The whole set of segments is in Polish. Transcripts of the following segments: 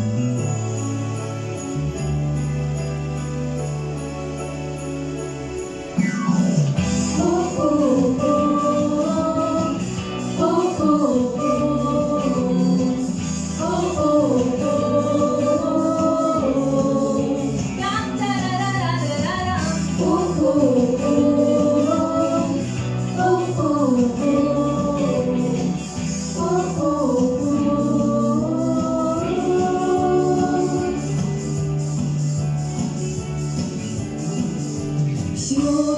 Mm-hmm.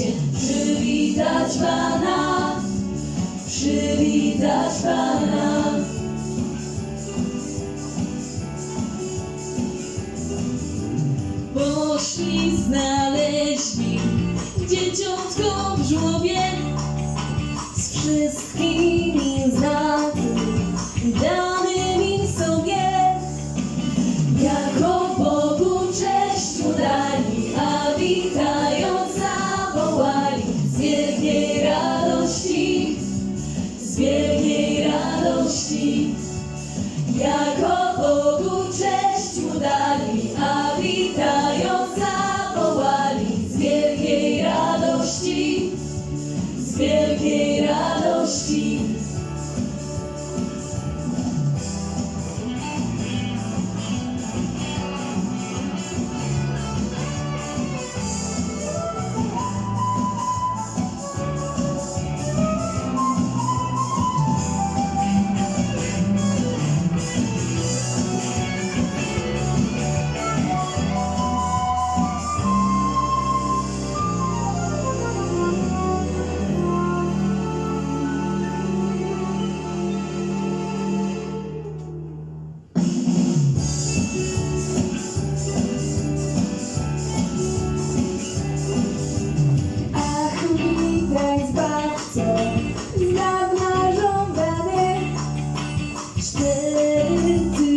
pospieszajcie, przywitać Pana, przywitać Pana. Poszli, znaleźli dzieciątko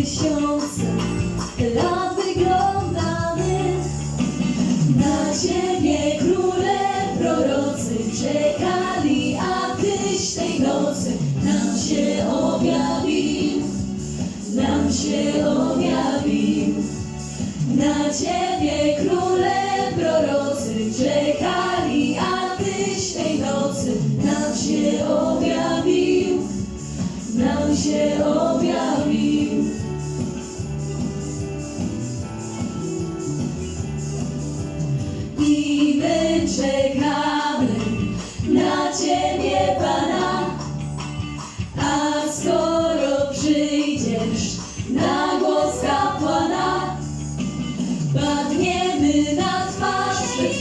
tysiące lat. Na ciebie króle prorocy czekali, a tyś tej nocy nam się objawił, nam się objawił. Na ciebie króle prorocy czekali, a tyś tej nocy nam się objawił, nam się objawił. I my czekamy na ciebie, Pana, a skoro przyjdziesz na głos kapłana, Padniemy na twarz przed